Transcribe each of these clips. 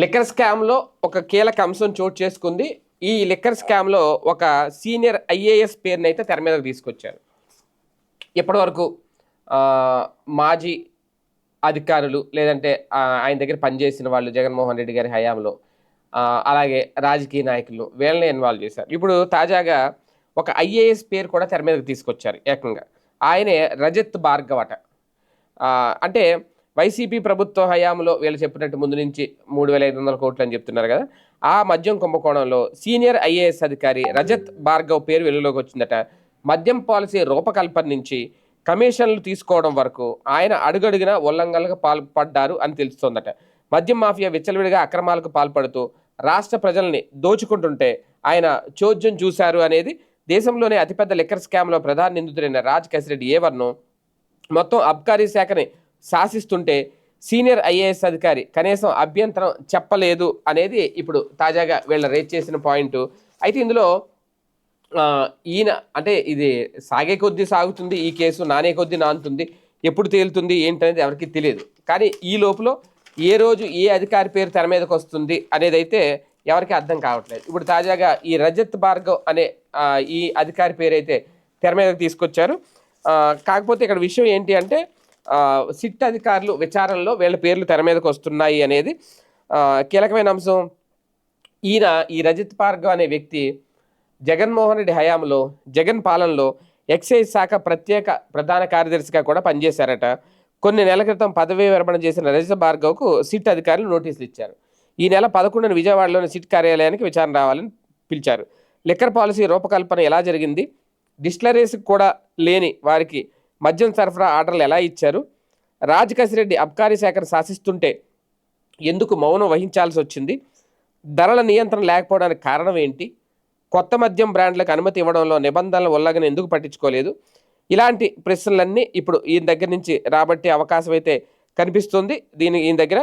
Liquor స్కామ్లో ఒక కీలక అంశం చోటు చేసుకుంది. ఈ లిక్కర్ స్కామ్లో ఒక సీనియర్ ఐఏఎస్ పేరుని అయితే తెర మీదకు తీసుకొచ్చారు. ఇప్పటివరకు మాజీ అధికారులు లేదంటే ఆయన దగ్గర పనిచేసిన వాళ్ళు జగన్మోహన్ రెడ్డి గారి హయాంలో అలాగే రాజకీయ నాయకులు వీళ్ళని ఇన్వాల్వ్ చేశారు. ఇప్పుడు తాజాగా ఒక ఐఏఎస్ పేరు కూడా తెర మీదకు తీసుకొచ్చారు ఏకంగా. ఆయనే రజత్ భార్గవట అంటే వైసీపీ ప్రభుత్వ హయాంలో వీళ్ళు చెప్పినట్టు ముందు నుంచి మూడు వేల ఐదు వందల కోట్లు అని చెప్తున్నారు కదా. ఆ మద్యం కుంభకోణంలో సీనియర్ ఐఏఎస్ అధికారి రజత్ భార్గవ్ పేరు వెలుగులోకి వచ్చిందట. మద్యం పాలసీ రూపకల్పన నుంచి కమిషన్లు తీసుకోవడం వరకు ఆయన అడుగడుగున ఉల్లంఘనలకు పాల్పడ్డారు అని తెలుస్తోందట. మద్యం మాఫియా విచ్చలవిడిగా అక్రమాలకు పాల్పడుతూ రాష్ట్ర ప్రజల్ని దోచుకుంటుంటే ఆయన చోద్యం చూశారు అనేది దేశంలోనే అతిపెద్ద లిక్కర్ స్కామ్లో ప్రధాన నిందితుడైన రాజ్ కసిరెడ్డి ఏవర్ను మొత్తం అబ్కారీ శాఖని శాసిస్తుంటే సీనియర్ ఐఏఎస్ అధికారి కనీసం అభ్యంతరం చెప్పలేదు అనేది ఇప్పుడు తాజాగా వీళ్ళ రేట్ చేసిన పాయింట్. అయితే ఇందులో ఈయన అంటే ఇది సాగే కొద్దీ సాగుతుంది ఈ కేసు నానే కొద్దీ నానుతుంది ఎప్పుడు తేలుతుంది ఏంటనేది ఎవరికి తెలియదు. కానీ ఈ లోపల ఏ రోజు ఏ అధికారి పేరు తెర మీదకి వస్తుంది అనేది అయితే ఎవరికి అర్థం కావట్లేదు. ఇప్పుడు తాజాగా ఈ రజత్ భార్గవ్ అనే ఈ అధికారి పేరు అయితే తెర మీదకి తీసుకొచ్చారు. కాకపోతే ఇక్కడ విషయం ఏంటి అంటే సిట్ అధికారులు విచారణలో వీళ్ళ పేర్లు తెర మీదకి వస్తున్నాయి అనేది కీలకమైన అంశం. ఈయన ఈ రజిత్ పార్గవ్ అనే వ్యక్తి జగన్మోహన్ రెడ్డి హయాంలో జగన్ పాలనలో ఎక్సైజ్ శాఖ ప్రత్యేక ప్రధాన కార్యదర్శిగా కూడా పనిచేశారట. కొన్ని నెలల క్రితం పదవీ విరమణ చేసిన రజిత భార్గవ్కు సిట్ అధికారులు నోటీసులు ఇచ్చారు. ఈ నెల పదకొండున విజయవాడలోని సిట్ కార్యాలయానికి విచారణ రావాలని పిలిచారు. లిక్కర్ పాలసీ రూపకల్పన ఎలా జరిగింది? డిస్టిలరీస్కి కూడా లేని వారికి మద్యం సరఫరా ఆర్డర్లు ఎలా ఇచ్చారు? రాజకాశిరెడ్డి అబ్కారీ శాఖను శాసిస్తుంటే ఎందుకు మౌనం వహించాల్సి వచ్చింది? ధరల నియంత్రణ లేకపోవడానికి కారణం ఏంటి? కొత్త మద్యం బ్రాండ్లకు అనుమతి ఇవ్వడంలో నిబంధనల ఉల్లంఘన ఎందుకు పట్టించుకోలేదు? ఇలాంటి ప్రశ్నలన్నీ ఇప్పుడు ఈయన దగ్గర నుంచి రాబట్టే అవకాశం అయితే కనిపిస్తుంది. దీని ఈయన దగ్గర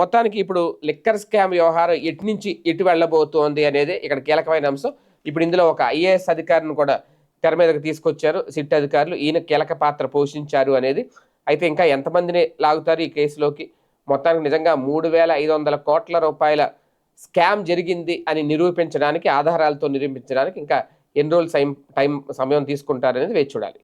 మొత్తానికి ఇప్పుడు లిక్కర్ స్కామ్ వ్యవహారం ఎటు నుంచి ఎటు వెళ్ళబోతోంది అనేది ఇక్కడ కీలకమైన అంశం. ఇప్పుడు ఇందులో ఒక ఐఏఎస్ అధికారిని కూడా తెర మీదకి తీసుకొచ్చారు. సిట్ అధికారులు ఈయన కీలక పాత్ర పోషించారు అనేది అయితే ఇంకా ఎంతమందిని లాగుతారు ఈ కేసులోకి? మొత్తానికి నిజంగా మూడు వేల ఐదు వందల కోట్ల రూపాయల స్కామ్ జరిగింది అని నిరూపించడానికి ఆధారాలతో నిరూపించడానికి ఇంకా ఎన్ని రోజులు టైం టైం సమయం తీసుకుంటారనేది వేచి చూడాలి.